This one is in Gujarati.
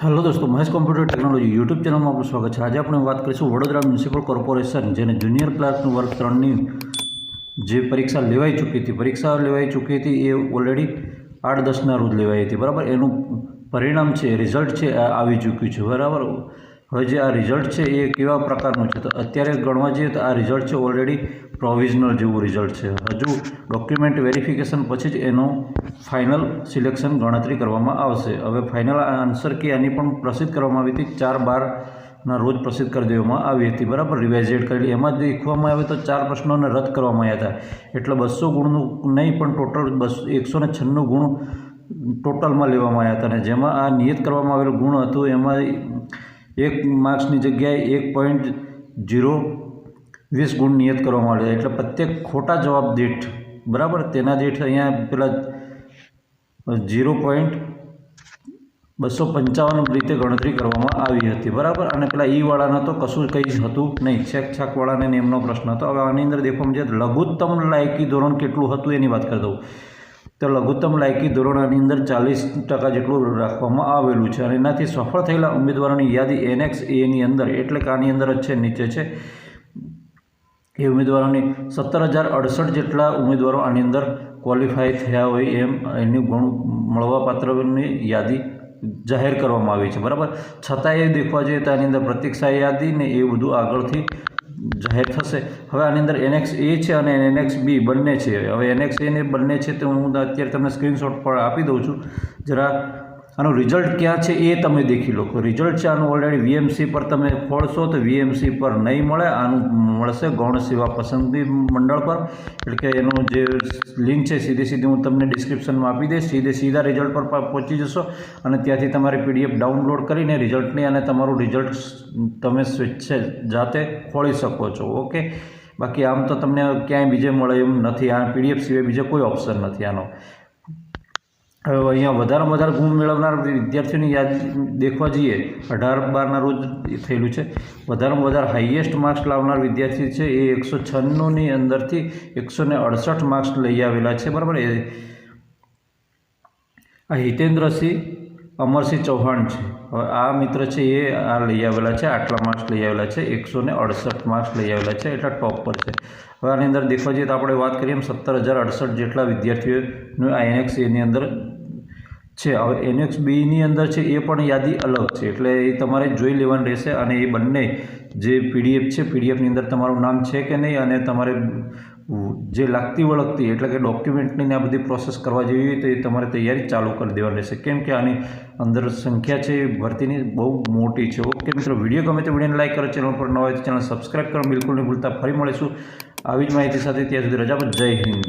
હેલો દોસ્તો, મહેશ કોમ્પ્યુટર ટેકનોલોજી યુટ્યુબ ચેનલમાં આપનું સ્વાગત છે. આજે આપણે વાત કરીશું વડોદરા મ્યુનિસિપલ કોર્પોરેશન જેને જુનિયર ક્લાર્કનું વર્ગ ત્રણની જે પરીક્ષા લેવાઈ ચૂકી હતી, પરીક્ષા લેવાઈ ચૂકી હતી એ ઓલરેડી આઠ દસના રોજ લેવાઈ હતી. બરાબર? એનું પરિણામ છે રિઝલ્ટ છે આવી ચૂક્યું છે. બરાબર? હવે જે આ રિઝલ્ટ છે એ કેવા પ્રકારનું છે? તો અત્યારે ગણવા જઈએ તો આ રિઝલ્ટ છે ઓલરેડી પ્રોવિઝનલ જેવું રિઝલ્ટ છે. હજુ ડોક્યુમેન્ટ વેરિફિકેશન પછી જ એનું ફાઇનલ સિલેક્શન ગણતરી કરવામાં આવશે. હવે ફાઇનલ આન્સર કે આની પણ પ્રસિદ્ધ કરવામાં આવી હતી, ચાર બારના રોજ પ્રસિદ્ધ કરી દેવામાં આવી હતી. બરાબર? રિવાઇઝેડ કરેલી. એમાં દેખવામાં આવે તો ચાર પ્રશ્નોને રદ કરવામાં આવ્યા હતા. એટલે બસો ગુણનું નહીં, પણ ટોટલ બસો એકસો ને છન્નું ગુણ ટોટલમાં લેવામાં આવ્યા હતા. અને જેમાં આ નિયત કરવામાં આવેલું ગુણ હતું, એમાં એક માર્ક્સની જગ્યાએ એક પોઈન્ટ જીરો વીસ ગુણ નિયત કરવામાં આવ્યા એટલે પ્રત્યેક ખોટા જવાબ દીઠ, બરાબર? તેના દીઠ અહીંયા પેલા જીરો પોઈન્ટ બસો પંચાવન રીતે ગણતરી કરવામાં આવી હતી, બરાબર? અને પેલા ઈવાળાના તો કશું કંઈ જ હતું નહીં. છેક છાકવાળાને એમનો પ્રશ્ન હતો. હવે આની અંદર દેખવામાં જે લઘુત્તમ લાયકી ધોરણ કેટલું હતું એની વાત કરી દઉં. તો લઘુત્તમ લાયકી ધોરણની અંદર ચાલીસ ટકા જેટલું રાખવામાં આવેલું છે અને એનાથી સફળ થયેલા ઉમેદવારોની યાદી એનએક્સ એની અંદર, એટલે કે આની અંદર જ છે, નીચે છે. એ ઉમેદવારોની સત્તર હજાર અડસઠ જેટલા ઉમેદવારો આની અંદર ક્વોલિફાય થયા હોય એમ એની ગુણ મળવાપાત્રની યાદી જાહેર કરવામાં આવી છે. બરાબર? છતાં એ દેખવા જઈએ તો આની અંદર પ્રતીક્ષા યાદી ને એ બધું આગળથી જાહેર થશે. હવે આની અંદર એનએક્સ એ છે અને એનએક્સ બી બંને છે. હવે એનએક્સ એ ને બંને છે તો હું અત્યારે તમને સ્ક્રીનશોટ પણ આપી દઉં છું. જરા આનું રિઝલ્ટ ક્યાં છે એ તમે દેખી લો. રિઝલ્ટ છે આનું ઓલરેડી વીએમસી પર તમે ખોલશો તો વીએમસી પર નહીં મળે, આનું મળશે ગૌણ સેવા પસંદગી મંડળ પર. એટલે કે એનું જે લિંક છે સીધી સીધી હું તમને ડિસ્ક્રિપ્શનમાં આપી દઈશ. સીધે સીધા રિઝલ્ટ પર પહોંચી જશો અને ત્યાંથી તમારી પીડીએફ ડાઉનલોડ કરીને રિઝલ્ટની અને તમારું રિઝલ્ટ તમે સ્વેચ્છે જાતે ખોલી શકો છો. ઓકે બાકી આમ તો તમને ક્યાંય બીજે મળે એમ નથી. આ પીડીએફ સિવાય બીજો કોઈ ઓપ્શન નથી આનો. અહીંયા વધારેમાં વધારે ગુણ મેળવનાર વિદ્યાર્થીઓની યાદી દેખવા જઈએ, અઢાર બારના રોજ થયેલું છે. વધારેમાં વધારે હાઈએસ્ટ માર્ક્સ લાવનાર વિદ્યાર્થી છે એ એકસો છન્નુંની અંદરથી એકસો અડસઠ માર્ક્સ લઈ આવેલા છે, બરાબર? એ આ હિતેન્દ્રસિંહ અમરસિંહ ચૌહાણ છે. હવે આ મિત્ર છે એ આ લઈ આવેલા છે, આટલા માર્ક્સ લઈ આવેલા છે, એકસો ને અડસઠ માર્ક્સ લઈ આવેલા છે, એટલા ટોપ પર છે. હવે આની અંદર દેખવા જઈએ તો આપણે વાત કરીએ એમ સત્તર હજાર અડસઠ જેટલા વિદ્યાર્થીઓનું આ એનએક્સ એની અંદર છે. હવે એનએક્સ બીની અંદર છે એ પણ યાદી અલગ છે, એટલે એ તમારે જોઈ લેવાનું રહેશે અને એ બંને જે પીડીએફ છે પીડીએફની અંદર તમારું નામ છે કે નહીં અને તમારે જે લાગતી વળગતી, એટલે કે ડોક્યુમેન્ટની આ બધી પ્રોસેસ કરવા જેવી હોય તો એ તમારે તૈયારી ચાલુ કરી દેવાની રહેશે. કેમ કે આની અંદર સંખ્યા છે એ ભરતીની બહુ મોટી છે. ઓકે મિત્રો, વીડિયો ગમે તો વિડીયોને લાઈક કરો, ચેનલ પર ન હોય તો ચેનલ સબસ્ક્રાઈબ કરો. બિલકુલ નહીં ભૂલતા. ફરી મળીશું. આવી જ માહિતી સાથે ત્યાં સુધી રજા પર જય હિન્દ.